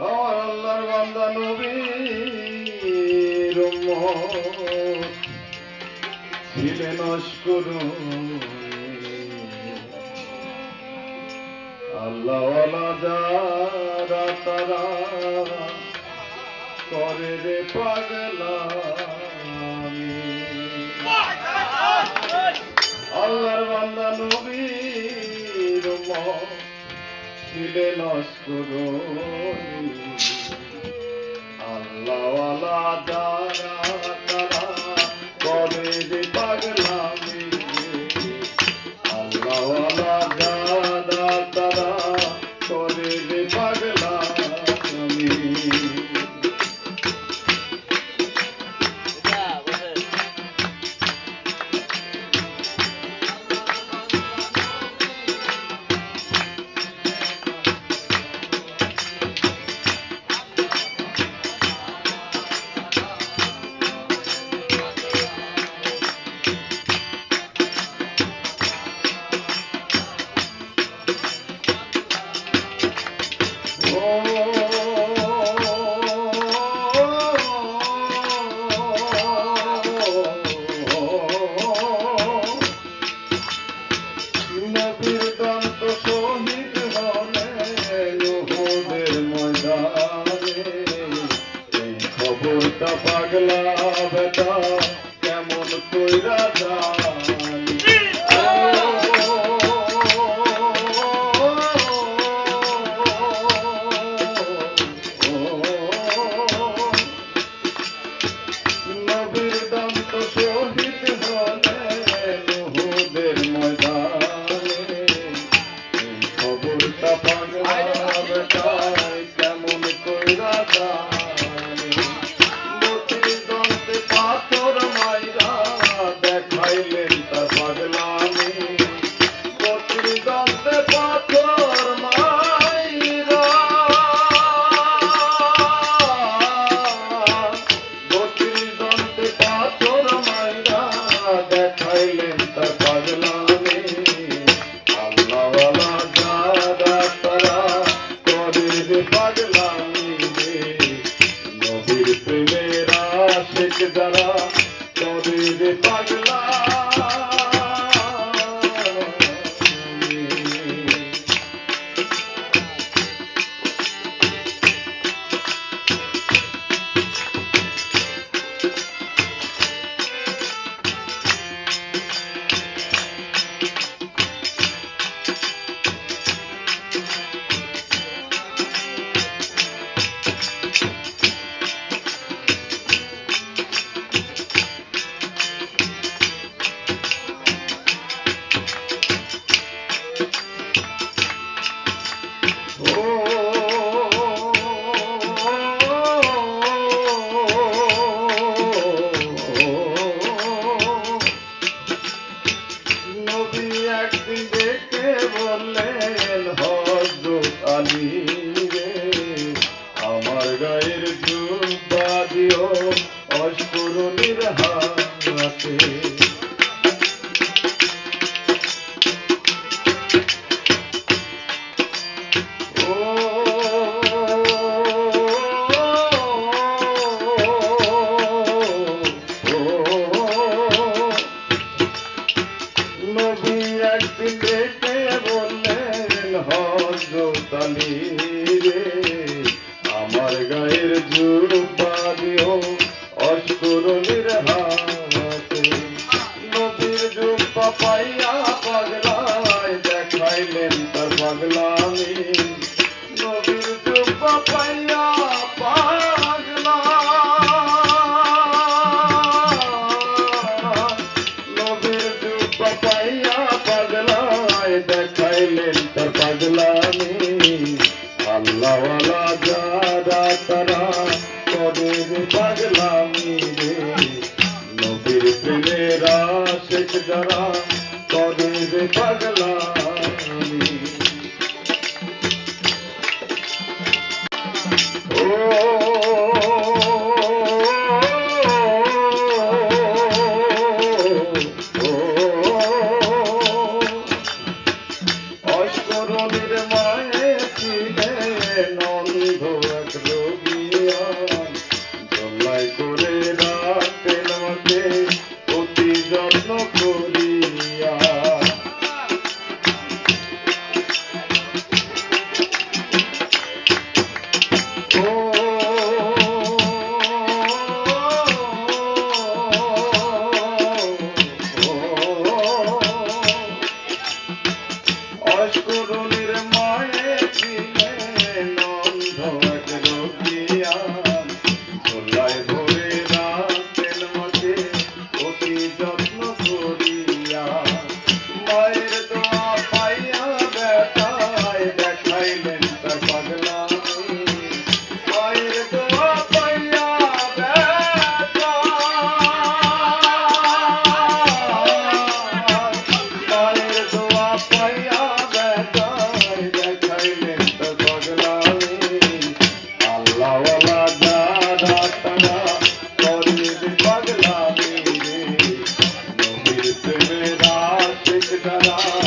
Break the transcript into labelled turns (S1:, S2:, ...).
S1: আমার আল্লাহর বান্দা নবীর ছিলেন অস্কর আল্লাহওয়ালা যারা তারা করে পাগলা। ছিলে লস্করি আল্লাহওয়ালা যারা গোটা পাগলা বেটা কেমন কইরা Bye. রে আমার গায়ের জুব্বা দিও অস্করণের হাতে পাগলামি রে নবীর প্রেমেরা শেখ যারা করে রে পাগলা নস্করণের মায়ে ছিলেন আশিক যারা